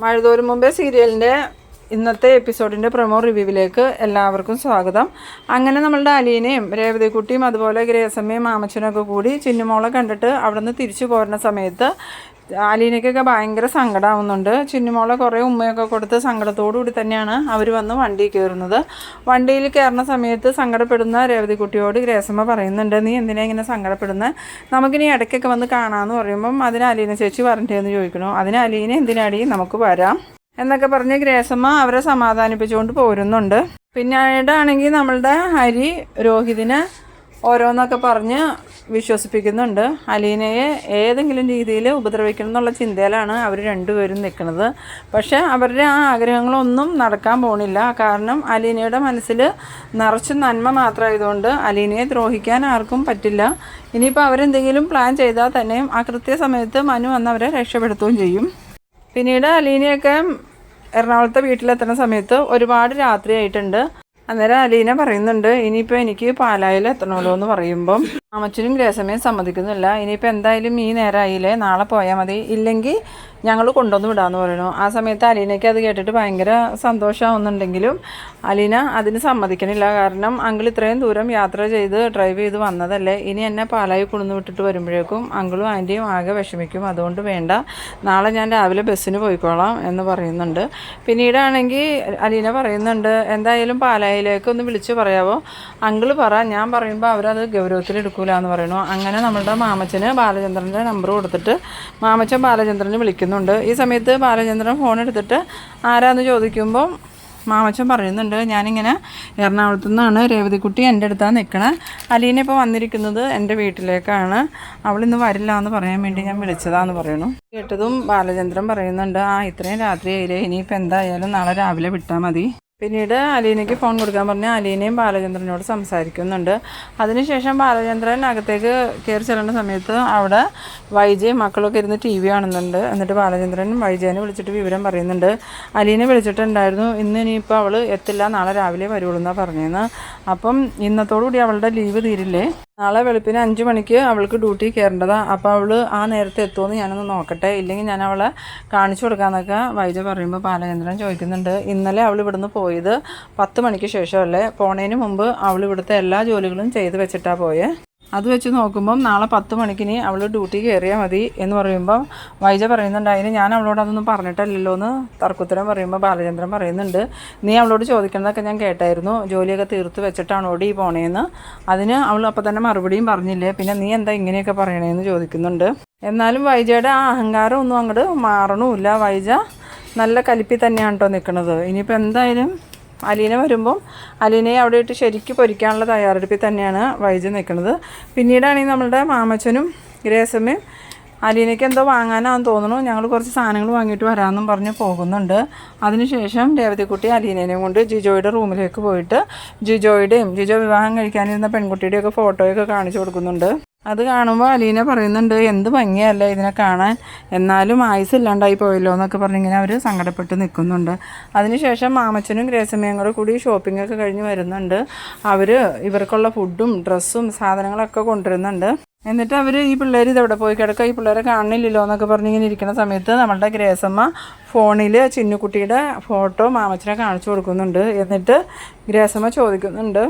മഴതോരും മുമ്പേ സീരിയലിന്റെ ഇന്നത്തെ എപ്പിസോഡിന്റെ പ്രൊമോ റിവ്യൂവിലേക്ക് എല്ലാവർക്കും സ്വാഗതം. അങ്ങനെ നമ്മളുടെ അലീനയും രേവതിക്കുട്ടിയും അതുപോലെ ഗ്രേസമ്മയും മാമച്ചനൊക്കെ കൂടി ചിന്നുമോളെ കണ്ടിട്ട് അവിടെ നിന്ന് തിരിച്ചു പോരുന്ന സമയത്ത് അലീനയ്ക്കൊക്കെ ഭയങ്കര സങ്കടമാവുന്നുണ്ട് ചിന്നുമോളെ കുറേ ഉമ്മയൊക്കെ കൊടുത്ത് സങ്കടത്തോടു കൂടി തന്നെയാണ് അവർ വന്ന് വണ്ടി കയറുന്നത്. വണ്ടിയിൽ കയറുന്ന സമയത്ത് സങ്കടപ്പെടുന്ന രേവതിക്കുട്ടിയോട് ഗ്രേസമ്മ പറയുന്നുണ്ട് നീ എന്തിനാ ഇങ്ങനെ സങ്കടപ്പെടുന്നത് നമുക്കിനി ഇടയ്ക്കൊക്കെ വന്ന് കാണാമെന്ന് പറയുമ്പം അതിന് അലീന ചേച്ചി പറഞ്ഞിട്ടേന്ന് ചോദിക്കണു അതിന് അലീന എന്തിനാടി? നമുക്ക് വരാം. എന്നൊക്കെ പറഞ്ഞ് ഗ്രേസമ്മ അവരെ സമാധാനിപ്പിച്ചുകൊണ്ട് പോരുന്നുണ്ട്. പിന്നീടാണെങ്കിൽ നമ്മളുടെ ഹരി രോഹിതിനെ ഓരോന്നൊക്കെ പറഞ്ഞ് വിശ്വസിപ്പിക്കുന്നുണ്ട്. അലീനയെ ഏതെങ്കിലും രീതിയിൽ ഉപദ്രവിക്കണം എന്നുള്ള ചിന്തയിലാണ് അവർ രണ്ടുപേരും നിൽക്കുന്നത്. പക്ഷേ അവരുടെ ആ ആഗ്രഹങ്ങളൊന്നും നടക്കാൻ പോണില്ല. കാരണം അലീനയുടെ മനസ്സിൽ നിറച്ച് നന്മ മാത്രമായതുകൊണ്ട് അലീനയെ ദ്രോഹിക്കാൻ ആർക്കും പറ്റില്ല. ഇനിയിപ്പോൾ അവരെന്തെങ്കിലും പ്ലാൻ ചെയ്താൽ തന്നെയും ആ കൃത്യസമയത്ത് മനു വന്ന് അവരെ രക്ഷപ്പെടുത്തുകയും ചെയ്യും. പിന്നീട് അലീനയൊക്കെ എറണാകുളത്തെ വീട്ടിലെത്തുന്ന സമയത്ത് ഒരുപാട് രാത്രിയായിട്ടുണ്ട്. അന്നേരം അലീന പറയുന്നുണ്ട് ഇനിയിപ്പോൾ എനിക്ക് പാലായിൽ എത്തണമല്ലോ എന്ന് പറയുമ്പം അമ്മച്ചനും ഗ്രേസമയും സമ്മതിക്കുന്നില്ല. ഇനിയിപ്പോൾ എന്തായാലും ഈ നേരമായില്ലേ നാളെ പോയാൽ മതി. ഇല്ലെങ്കിൽ ഞങ്ങൾ കൊണ്ടുവന്ന് വിടാമെന്ന് പറയുന്നു ആ സമയത്ത് അലീനയ്ക്ക് അത് കേട്ടിട്ട് ഭയങ്കര സന്തോഷമാവുന്നുണ്ടെങ്കിലും അലീന അതിന് സമ്മതിക്കണില്ല. കാരണം അങ്കിൾ ഇത്രയും ദൂരം യാത്ര ചെയ്ത് ഡ്രൈവ് ചെയ്ത് വന്നതല്ലേ. ഇനി എന്നെ പാലായി കൊണ്ടുവന്ന് വിട്ടിട്ട് വരുമ്പോഴേക്കും അങ്കിളും ആന്റിയും ആകെ വിഷമിക്കും. അതുകൊണ്ട് വേണ്ട. നാളെ ഞാൻ രാവിലെ ബസ്സിന് പോയിക്കോളാം എന്ന് പറയുന്നുണ്ട്. പിന്നീടാണെങ്കിൽ അലീന പറയുന്നുണ്ട് എന്തായാലും പാലായിലേക്ക് ഒന്ന് വിളിച്ച് പറയാവോ? അങ്കിൾ പറ. ഞാൻ പറയുമ്പോൾ അവരത് ഗൗരവത്തിൽ എടുക്കൂല എന്ന് പറയുന്നു. അങ്ങനെ നമ്മളുടെ മാമച്ചന് ബാലചന്ദ്രന്റെ നമ്പർ കൊടുത്തിട്ട് മാമച്ചൻ ബാലചന്ദ്രനെ വിളിക്കുന്നുണ്ട്. ഈ സമയത്ത് ബാലചന്ദ്രൻ ഫോൺ എടുത്തിട്ട് ആരാന്ന് ചോദിക്കുമ്പോൾ മാമച്ചൻ പറയുന്നുണ്ട് ഞാനിങ്ങനെ എറണാകുളത്തു നിന്നാണ് രേവതിക്കുട്ടി എന്റെ അടുത്താണ് നിൽക്കണേ അലീന ഇപ്പോൾ വന്നിരിക്കുന്നത് എന്റെ വീട്ടിലേക്കാണ്. അവൾ ഇന്ന് വരില്ല എന്ന് പറയാൻ വേണ്ടി ഞാൻ വിളിച്ചതാന്ന് പറയുന്നു. കേട്ടതും ബാലചന്ദ്രൻ പറയുന്നുണ്ട് ആ ഇത്രയും രാത്രിയായില്ലേ. ഇനിയിപ്പോൾ എന്തായാലും നാളെ രാവിലെ വിട്ടാൽ മതി. പിന്നീട് അലീനയ്ക്ക് ഫോൺ കൊടുക്കാൻ പറഞ്ഞ് അലീനയും ബാലചന്ദ്രനോട് സംസാരിക്കുന്നുണ്ട്. അതിനുശേഷം ബാലചന്ദ്രൻ അകത്തേക്ക് കയറി ചെല്ലേണ്ട സമയത്ത് അവിടെ വൈജയും മക്കളൊക്കെ ഇരുന്ന് ടി വി കാണുന്നുണ്ട്. എന്നിട്ട് ബാലചന്ദ്രൻ വൈജയനെ വിളിച്ചിട്ട് വിവരം പറയുന്നുണ്ട്. അലീനെ വിളിച്ചിട്ടുണ്ടായിരുന്നു ഇന്ന് ഇനിയിപ്പോൾ അവൾ എത്തില്ല നാളെ രാവിലെ വരുള്ളൂ എന്നാണ് പറഞ്ഞതെന്ന് അപ്പം ഇന്നത്തോടുകൂടി അവളുടെ ലീവ് തീരില്ലേ? നാളെ വെളുപ്പിന് അഞ്ച് മണിക്ക് അവൾക്ക് ഡ്യൂട്ടി കയറേണ്ടതാണ് അപ്പോൾ അവൾ ആ നേരത്തെ എത്തുമെന്ന് ഞാനൊന്ന് നോക്കട്ടെ. ഇല്ലെങ്കിൽ ഞാൻ അവളെ കാണിച്ചു കൊടുക്കാമെന്നൊക്കെ വൈജ പറയുമ്പോൾ ബാലചന്ദ്രൻ ചോദിക്കുന്നുണ്ട്. ഇന്നലെ അവൾ ഇവിടുന്ന് പോയത് പത്ത് മണിക്ക് ശേഷമല്ലേ? പോണേന് മുമ്പ് അവൾ ഇവിടുത്തെ എല്ലാ ജോലികളും ചെയ്ത് വെച്ചിട്ടാണ് പോയേ. അത് വെച്ച് നോക്കുമ്പം നാളെ പത്ത് മണിക്കിനി അവൾ ഡ്യൂട്ടി കയറിയാൽ മതി എന്ന് പറയുമ്പം വൈജ പറയുന്നുണ്ട് അതിന് ഞാൻ അവളോട് അതൊന്നും പറഞ്ഞിട്ടല്ലല്ലോ എന്ന് തർക്കുത്തരം പറയുമ്പോൾ ബാലചന്ദ്രൻ പറയുന്നുണ്ട്. നീ അവളോട് ചോദിക്കുന്നതൊക്കെ ഞാൻ കേട്ടായിരുന്നു. ജോലിയൊക്കെ തീർത്ത് വെച്ചിട്ടാണ് ഓടി പോണേന്ന്. അതിന് അവൾ അപ്പം തന്നെ മറുപടിയും പറഞ്ഞില്ലേ? പിന്നെ നീ എന്താ ഇങ്ങനെയൊക്കെ പറയണേന്ന് ചോദിക്കുന്നുണ്ട്. എന്നാലും വൈജയുടെ ആ അഹങ്കാരം ഒന്നും അങ്ങോട്ട് മാറണമില്ല വൈജ. നല്ല കലിപ്പി തന്നെയാണ് കേട്ടോ നിൽക്കുന്നത് ഇനിയിപ്പോൾ എന്തായാലും അലീന വരുമ്പം അലീനയെ അവിടെ ഇട്ട് ശരിക്കും പൊരിക്കാനുള്ള തയ്യാറെടുപ്പിൽ തന്നെയാണ് വൈജ് നിൽക്കുന്നത് പിന്നീടാണെങ്കിൽ നമ്മളുടെ മാമച്ചനും ഗ്രേസമ്മയും അലീനയ്ക്ക് എന്തോ വാങ്ങാനാണെന്ന് തോന്നുന്നു. ഞങ്ങൾ കുറച്ച് സാധനങ്ങൾ വാങ്ങിയിട്ട് വരാമെന്നും പറഞ്ഞ് പോകുന്നുണ്ട്. അതിനുശേഷം രേവതിക്കുട്ടി അലീനേനെയും കൊണ്ട് ജിജോയുടെ റൂമിലേക്ക് പോയിട്ട് ജിജോയുടെയും ജിജോ വിവാഹം കഴിക്കാനിരുന്ന പെൺകുട്ടിയുടെയൊക്കെ ഫോട്ടോയൊക്കെ കാണിച്ചു കൊടുക്കുന്നുണ്ട്. അത് കാണുമ്പോൾ അലീന പറയുന്നുണ്ട് എന്ത് ഭംഗിയല്ല ഇതിനെ കാണാൻ? എന്നാലും ആയുസ് ഇല്ലാണ്ടായി പോയല്ലോ എന്നൊക്കെ പറഞ്ഞിങ്ങനെ അവർ സങ്കടപ്പെട്ട് നിൽക്കുന്നുണ്ട്. അതിനുശേഷം മാമച്ചനും ഗ്രേസമ്മയും കൂടെ കൂടി ഷോപ്പിംഗ് ഒക്കെ കഴിഞ്ഞ് വരുന്നുണ്ട്. അവർ ഇവർക്കുള്ള ഫുഡും ഡ്രസ്സും സാധനങ്ങളൊക്കെ കൊണ്ടുവരുന്നുണ്ട്. എന്നിട്ട് അവർ ഈ പിള്ളേർ ഇതെവിടെ പോയി കിടക്കുക ഈ പിള്ളേരെ കാണുന്നില്ലല്ലോ എന്നൊക്കെ പറഞ്ഞിങ്ങനെ ഇരിക്കുന്ന സമയത്ത് നമ്മളുടെ ഗ്രേസമ്മ ഫോണിൽ ചിന്നുകുട്ടിയുടെ ഫോട്ടോ മാമച്ചനെ കാണിച്ചു കൊടുക്കുന്നുണ്ട്. എന്നിട്ട് ഗ്രേസമ്മ ചോദിക്കുന്നുണ്ട്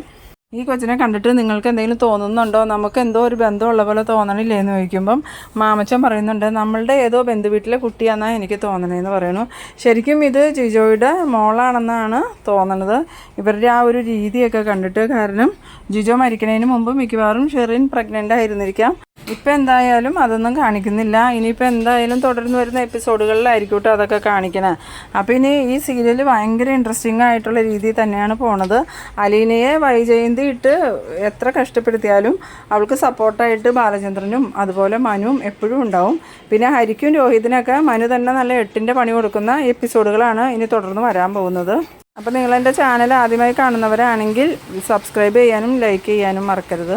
ഈ കൊച്ചിനെ കണ്ടിട്ട് നിങ്ങൾക്ക് എന്തെങ്കിലും തോന്നുന്നുണ്ടോ? നമുക്ക് എന്തോ ഒരു ബന്ധമുള്ള പോലെ തോന്നണില്ലേ എന്ന് ചോദിക്കുമ്പം മാമച്ചൻ പറയുന്നുണ്ട് നമ്മളുടെ ഏതോ ബന്ധു വീട്ടിലെ കുട്ടിയാണെന്നാണ് എനിക്ക് തോന്നണേന്ന് പറയുന്നു. ശരിക്കും ഇത് ജിജോയുടെ മോളാണെന്നാണ് തോന്നണത്. ഇവരുടെ ആ ഒരു രീതിയൊക്കെ കണ്ടിട്ട് കാരണം ജിജോ മരിക്കുന്നതിന് മുമ്പ് മിക്കവാറും ഷെറിൻ പ്രഗ്നന്റ് ആയിരുന്നിരിക്കാം. ഇപ്പം എന്തായാലും അതൊന്നും കാണിക്കുന്നില്ല. ഇനിയിപ്പോൾ എന്തായാലും തുടർന്ന് വരുന്ന എപ്പിസോഡുകളിലായിരിക്കും കേട്ടോ അതൊക്കെ കാണിക്കണേ. അപ്പോൾ ഇനി ഈ സീരിയൽ ഭയങ്കര ഇൻട്രസ്റ്റിംഗ് ആയിട്ടുള്ള രീതിയിൽ തന്നെയാണ് പോണത്. അലീനയെ വൈജയന്തി ഇട്ട് എത്ര കഷ്ടപ്പെടുത്തിയാലും അവൾക്ക് സപ്പോർട്ടായിട്ട് ബാലചന്ദ്രനും അതുപോലെ മനുവും എപ്പോഴും ഉണ്ടാവും. പിന്നെ ഹരിക്കും രോഹിതിനൊക്കെ മനു തന്നെ നല്ല എട്ടിന്റെ പണി കൊടുക്കുന്ന എപ്പിസോഡുകളാണ് ഇനി തുടർന്ന് വരാൻ പോകുന്നത്. അപ്പോൾ നിങ്ങളെന്റെ ചാനൽ ആദ്യമായി കാണുന്നവരാണെങ്കിൽ സബ്സ്ക്രൈബ് ചെയ്യാനും ലൈക്ക് ചെയ്യാനും മറക്കരുത്.